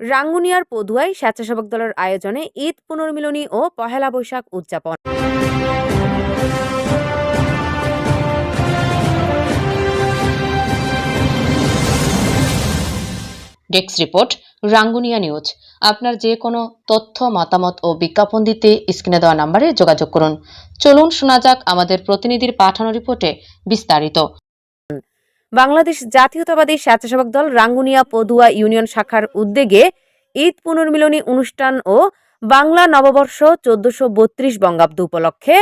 রাঙ্গুনিয়ার পদুয়ায় স্বেচ্ছাসেবক দলের আয়োজনে ঈদ পুনর্মিলনী ও পহেলা বৈশাখ উদযাপন। Desk report, Rangunia news. আপনার যে কোনো তথ্য, মতামত ও বিজ্ঞাপন দিতে স্ক্রিনে দেওয়া নাম্বারে যোগাযোগ করুন। চলুন শোনা যাক আমাদের প্রতিনিধির পাঠানো রিপোর্টে বিস্তারিত। বাংলাদেশ জাতীয়তাবাদী স্বেচ্ছাসেবক দল রাঙ্গুনিয়া পদুয়া ইউনিয়ন শাখার উদ্যোগে ঈদ পুনর্মিলনী অনুষ্ঠান ও বাংলা নববর্ষ চোদ্দশো বত্রিশ বঙ্গাব্দ উপলক্ষে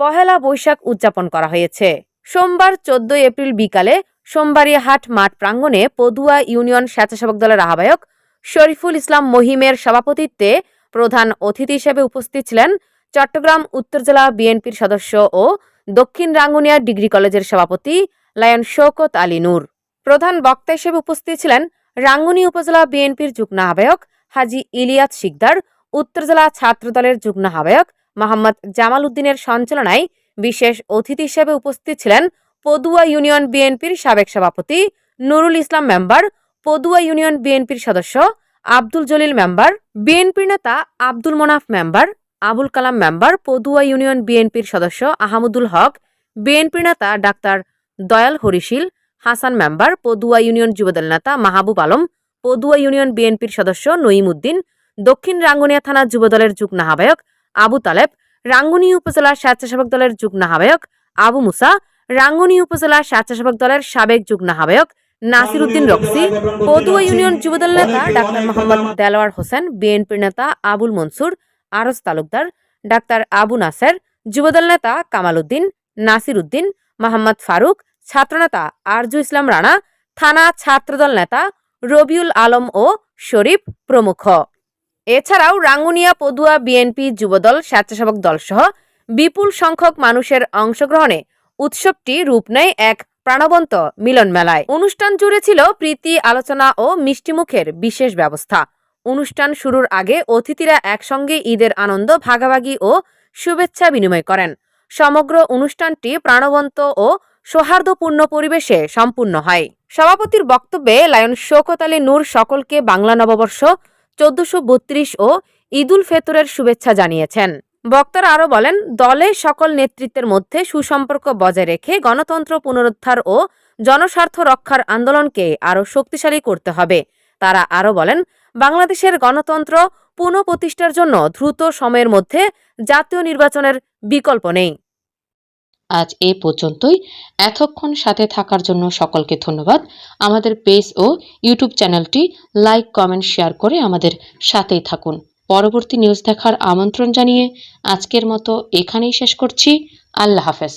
পহেলা বৈশাখ উদযাপন করা হয়েছে। সোমবার চোদ্দই এপ্রিল বিকালে সোমবাড়িয়াহাট মাঠ প্রাঙ্গণে পদুয়া ইউনিয়ন স্বেচ্ছাসেবক দলের আহ্বায়ক শরীফুল ইসলাম মহিমের সভাপতিত্বে প্রধান অতিথি হিসেবে উপস্থিত ছিলেন চট্টগ্রাম, উত্তর জেলা বিএনপির সদস্য ও দক্ষিণ রাঙ্গুনিয়া ডিগ্রি কলেজের সভাপতি লায়ন শৌকত আলী নূর। প্রধান বক্তা হিসেবে উপস্থিত ছিলেন রাঙ্গুনি উপজেলা বিএনপির যুগ্ম আহ্বায়ক হাজি ইলিয়াস শিকদার, উত্তর জেলা ছাত্রদলের যুগ্ম আহ্বায়ক মোহাম্মদ জামাল উদ্দিনের সঞ্চালনায় বিশেষ অতিথি হিসেবে উপস্থিত ছিলেন পদুয়া ইউনিয়ন বিএনপির সাবেক সভাপতি নুরুল ইসলাম মেম্বার, পদুয়া ইউনিয়ন বিএনপির সদস্য আব্দুল জলিল মেম্বার, বিএনপির নেতা Abdul Monaf member, Abul Kalam member, Padua union বিএনপির সদস্য আহমদুল হক, বিএনপির নেতা doctor Dayal Harishil, Hasan member Padua union Jubodal নেতা মাহবুব আলম, পদুয়া ইউনিয়ন বিএনপির সদস্য নঈম উদ্দিন দক্ষিণ রাঙ্গুনিয়া থানা যুবদলের যুগ্ম আহ্বায়ক আবু তালেব, রাঙ্গুনি উপজেলা স্বেচ্ছাসেবক দলের যুগ্ম আহ্বায়ক আবু মুসা, রাঙ্গুনি উপজেলা স্বেচ্ছাসেবক দলের সাবেক যুগ্ম আহ্বায়ক নাসির উদ্দিন রক্সি, পদুয়া ইউনিয়ন যুবদল নেতা ডাক্তার মোহাম্মদ দেলোয়ার হোসেন, বিএনপির নেতা আবুল মনসুর, আরস তালুকদার, ডাক্তার আবু নাসের যুবদল নেতা কামাল উদ্দিন নাসির উদ্দিন মোহাম্মদ ফারুক ছাত্রনেতা আরজু ইসলাম রানা থানা ছাত্রদল নেতা রবিউল আলম ও শরীফ প্রমুখ। এছাড়াও রাঙ্গুনিয়া, পদুয়া বিএনপি যুবদল, স্বেচ্ছাসেবক দলসহ বিপুল সংখ্যক মানুষের অংশগ্রহণে উৎসবটি রূপ নেয় এক প্রাণবন্ত মিলন মেলায় অনুষ্ঠান জুড়ে ছিল প্রীতি, আলোচনা ও মিষ্টিমুখের বিশেষ ব্যবস্থা। অনুষ্ঠান শুরুর আগে অতিথিরা একসঙ্গে ঈদের আনন্দ, ভাগাভাগি ও শুভেচ্ছা বিনিময় করেন। সমগ্র অনুষ্ঠানটি প্রাণবন্ত ও সৌহার্দ্যপূর্ণ পরিবেশে সম্পূর্ণ হয়। সভাপতির বক্তব্যে লায়ন শৌকত আলী নূর সকলকে বাংলা নববর্ষ চোদ্দশো বত্রিশ ও ঈদুল ফেতরের শুভেচ্ছা জানিয়েছেন। বক্তারা আরও বলেন, দলে সকল নেতৃত্বের মধ্যে সুসম্পর্ক বজায় রেখে গণতন্ত্র পুনরুদ্ধার ও জনস্বার্থ রক্ষার আন্দোলনকে আরও শক্তিশালী করতে হবে। তারা আরও বলেন, বাংলাদেশের গণতন্ত্র পুনঃপ্রতিষ্ঠার জন্য দ্রুত সময়ের মধ্যে জাতীয় নির্বাচনের বিকল্প নেই। আজ এ পর্যন্তই। এতক্ষণ সাথে থাকার জন্য সকলকে ধন্যবাদ। আমাদের পেজ ও ইউটিউব চ্যানেলটি লাইক, কমেন্ট, শেয়ার করে আমাদের সাথেই থাকুন। পরবর্তী নিউজ দেখার আমন্ত্রণ জানিয়ে আজকের মতো এখানেই শেষ করছি। আল্লাহ হাফেজ।